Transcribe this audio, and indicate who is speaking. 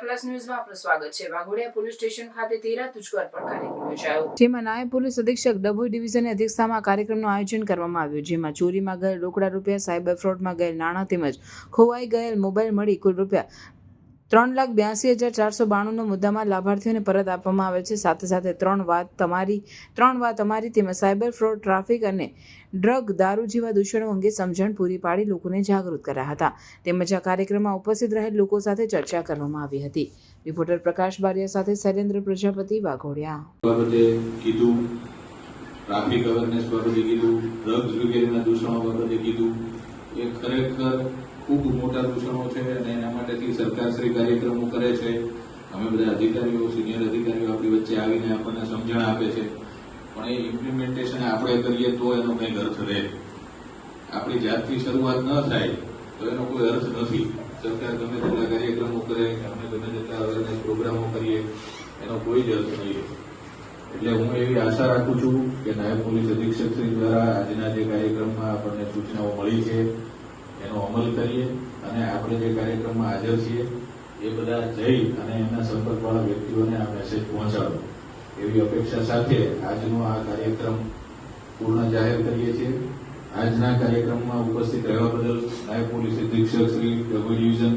Speaker 1: Plus ન્યૂઝમાં આપનું સ્વાગત છે. વાઘોડિયા પોલીસ સ્ટેશન ખાતે તેરા તુજકો પર કાર્યક્રમ યોજાયો જેમાં નાયબ પોલીસ અધિક્ષક ડભોઈ ડિવિઝનની અધ્યક્ષતામાં કાર્યક્રમનું આયોજન કરવામાં આવ્યું, જેમાં ચોરીમાં ગયેલ રોકડા રૂપિયા, સાયબર ફ્રોડમાં ગયેલ નાણાં તેમજ ખોવાઈ ગયેલ મોબાઈલ મળી કુલ રૂપિયા ત્રણ લાખ બ્યાસી હજાર ચારસો બાણુંનો મુદ્દામાં લાભાર્થીઓને પરત આપવામાં આવે છે. સાથે સાથે ત્રણ વાત તમારી, ત્રણ વાત અમારી તેમજ સાયબર ફ્રોડ, ટ્રાફિક અને ડ્રગ દારૂ જેવા દૂષણો અંગે સમજણ પૂરી પાડી લોકોને જાગૃત કર્યા હતા. તેમજ આ કાર્યક્રમમાં ઉપસ્થિત રહેલ લોકો સાથે ચર્ચા કરવામાં આવી હતી. રિપોર્ટર પ્રકાશ બારિયા સાથે શૈલેન્દ્ર પ્રજાપતિ વાઘોડિયા.
Speaker 2: ટ્રાફિક અવેરનેસ બાબતે કીધું ડ્રગ્સ વગેરેના દૂષણો બાબતે કીધું એ ખરેખર ખૂબ મોટા દૂષણો છે અને એના માટેથી સરકારશ્રી કાર્યક્રમો કરે છે. અમે બધા અધિકારીઓ સિનિયર અધિકારીઓ આપણી વચ્ચે આવીને આપણને સમજણ આપે છે. પણ એ ઇમ્પ્લિમેન્ટેશન આપણે કરીએ તો એનો કંઈક અર્થ રહે. આપણી જાતથી શરૂઆત ન થાય તો એનો કોઈ અર્થ નથી. સરકાર ગમે તેટલા કાર્યક્રમો કરે, અમે ગમે તેટલા અવેરનેસ પ્રોગ્રામો કરીએ, એનો કોઈ જ અર્થ નહીં એટલે હું એવી આશા રાખું છું કે નાયબ પોલીસ અધિક્ષક શ્રી દ્વારા આજના જે કાર્યક્રમમાં આપણને સૂચનાઓ મળી છે, એનો અમલ કરીએ અને આપણે જે કાર્યક્રમમાં હાજર છીએ, એ બધા જઈ અને એના સંપર્કવાળા વ્યક્તિઓને આ મેસેજ પહોંચાડો. એવી અપેક્ષા સાથે આજનો આ કાર્યક્રમ પૂર્ણ જાહેર કરીએ છીએ. આજના કાર્યક્રમમાં ઉપસ્થિત રહેવા બદલ નાયબ પોલીસ અધિક્ષક શ્રી ડભોઈ ડિવિઝન